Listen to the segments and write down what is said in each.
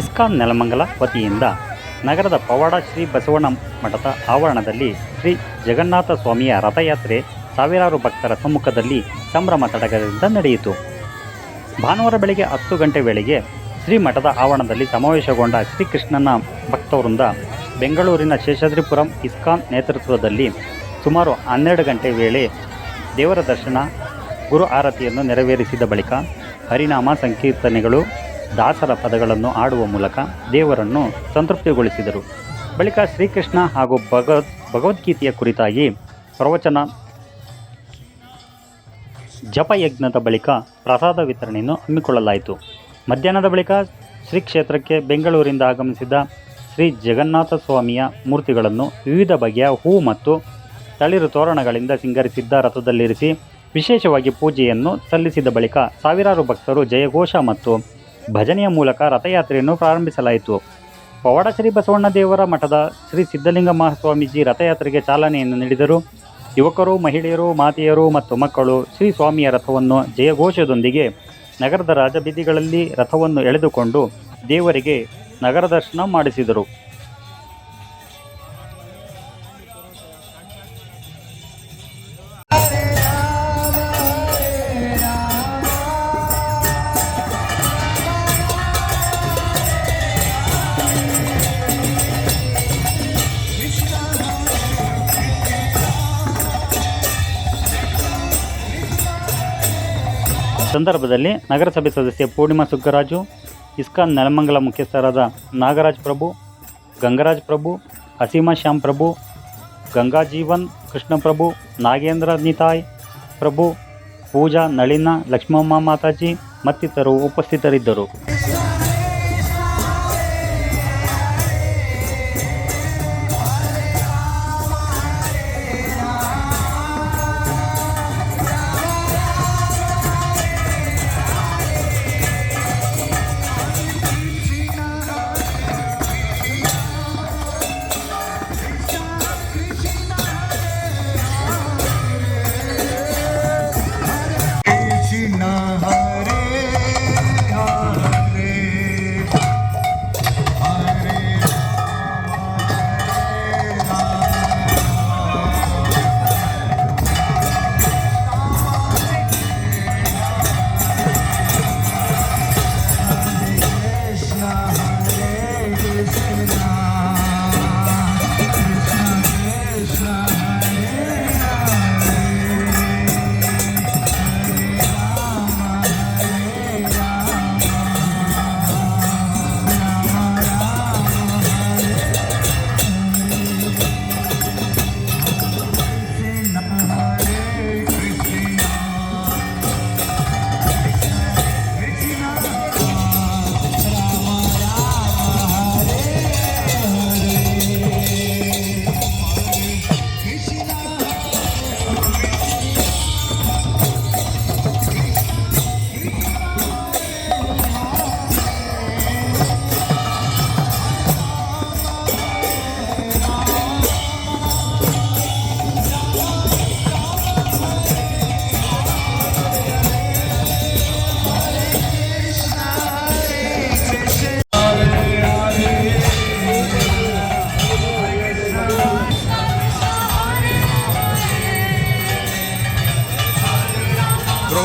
ISKCON Nelamangala ವತಿಯಿಂದ ನಗರದ ಪವಾಡ ಶ್ರೀ ಬಸವಣ್ಣ ಮಠದ ಆವರಣದಲ್ಲಿ ಶ್ರೀ ಜಗನ್ನಾಥ ಸ್ವಾಮಿಯ ರಥಯಾತ್ರೆ ಸಾವಿರಾರು ಭಕ್ತರ ಸಮ್ಮುಖದಲ್ಲಿ ಸಂಭ್ರಮ ಸಡಗರದಿಂದ ನಡೆಯಿತು. ಭಾನುವಾರ ಬೆಳಗ್ಗೆ ಹತ್ತು ಗಂಟೆ ವೇಳೆಗೆ ಶ್ರೀ ಮಠದ ಆವರಣದಲ್ಲಿ ಸಮಾವೇಶಗೊಂಡ ಶ್ರೀಕೃಷ್ಣನ ಭಕ್ತವೃಂದ ಬೆಂಗಳೂರಿನ ಶೇಷಾದ್ರಿಪುರಂ ಇಸ್ಕಾನ್ ನೇತೃತ್ವದಲ್ಲಿ ಸುಮಾರು ಹನ್ನೆರಡು ಗಂಟೆ ವೇಳೆ ದೇವರ ದರ್ಶನ, ಗುರು ಆರತಿಯನ್ನು ನೆರವೇರಿಸಿದ ಬಳಿಕ ಹರಿನಾಮ ಸಂಕೀರ್ತನೆಗಳು ದಾಸರ ಪದಗಳನ್ನು ಆಡುವ ಮೂಲಕ ದೇವರನ್ನು ಸಂತೃಪ್ತಿಗೊಳಿಸಿದರು. ಬಳಿಕ ಶ್ರೀಕೃಷ್ಣ ಹಾಗೂ ಭಗವದ್, ಭಗವದ್ಗೀತೆಯ ಕುರಿತಾಗಿ ಪ್ರವಚನ ಜಪಯಜ್ಞದ ಬಳಿಕ ಪ್ರಸಾದ ವಿತರಣೆಯನ್ನು ಹಮ್ಮಿಕೊಳ್ಳಲಾಯಿತು. ಮಧ್ಯಾಹ್ನದ ಬಳಿಕ ಶ್ರೀ ಕ್ಷೇತ್ರಕ್ಕೆ ಬೆಂಗಳೂರಿಂದ ಆಗಮಿಸಿದ ಶ್ರೀ ಜಗನ್ನಾಥ ಸ್ವಾಮಿಯ ಮೂರ್ತಿಗಳನ್ನು ವಿವಿಧ ಬಗೆಯ ಹೂ ಮತ್ತು ತಳಿರು ತೋರಣಗಳಿಂದ ಸಿಂಗರಿಸಿದ್ದ ರಥದಲ್ಲಿರಿಸಿ ವಿಶೇಷವಾಗಿ ಪೂಜೆಯನ್ನು ಸಲ್ಲಿಸಿದ ಬಳಿಕ ಸಾವಿರಾರು ಭಕ್ತರು ಜಯಘೋಷ ಮತ್ತು ಭಜನೆಯ ಮೂಲಕ ರಥಯಾತ್ರೆಯನ್ನು ಪ್ರಾರಂಭಿಸಲಾಯಿತು. ಪವಾಡ ಶ್ರೀ ಬಸವಣ್ಣ ದೇವರ ಮಠದ ಶ್ರೀ ಸಿದ್ಧಲಿಂಗ ಮಹಾಸ್ವಾಮೀಜಿ ರಥಯಾತ್ರೆಗೆ ಚಾಲನೆಯನ್ನು ನೀಡಿದರು. ಯುವಕರು, ಮಹಿಳೆಯರು, ಮಾತೆಯರು ಮತ್ತು ಮಕ್ಕಳು ಶ್ರೀ ಸ್ವಾಮಿಯ ರಥವನ್ನು ಜಯಘೋಷದೊಂದಿಗೆ ನಗರದ ರಾಜಬೀದಿಗಳಲ್ಲಿ ರಥವನ್ನು ಎಳೆದುಕೊಂಡು ದೇವರಿಗೆ ನಗರ ದರ್ಶನ ಮಾಡಿಸಿದರು. ಸಂದರ್ಭದಲ್ಲಿ ನಗರಸಭೆ ಸದಸ್ಯ ಪೂರ್ಣಿಮಾ ಸುಗ್ಗರಾಜು, ಇಸ್ಕಾನ್ ನೆಲಮಂಗಲ ಮುಖ್ಯಸ್ಥರಾದ ನಾಗರಾಜ್ ಪ್ರಭು, ಗಂಗರಾಜ್ ಪ್ರಭು ಅಸೀಮಾ ಶ್ಯಾಮ್ ಪ್ರಭು ಗಂಗಾ ಜೀವನ್ ಕೃಷ್ಣಪ್ರಭು ನಾಗೇಂದ್ರ ನಿತಾಯ್ ಪ್ರಭು, ಪೂಜಾ ನಳಿನ, ಲಕ್ಷ್ಮಮ್ಮ ಮಾತಾಜಿ ಮತ್ತಿತರರು ಉಪಸ್ಥಿತರಿದ್ದರು.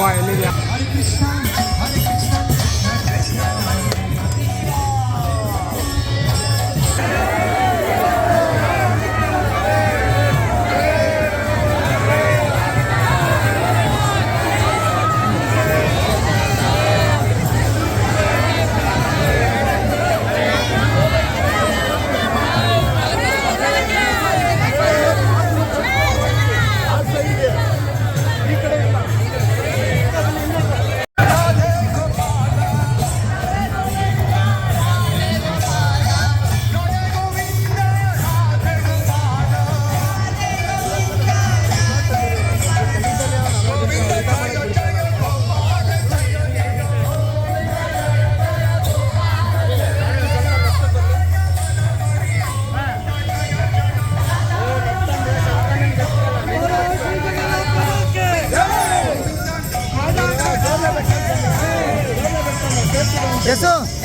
fire, nigga. 됐어.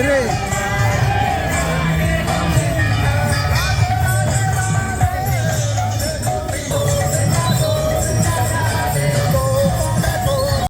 रे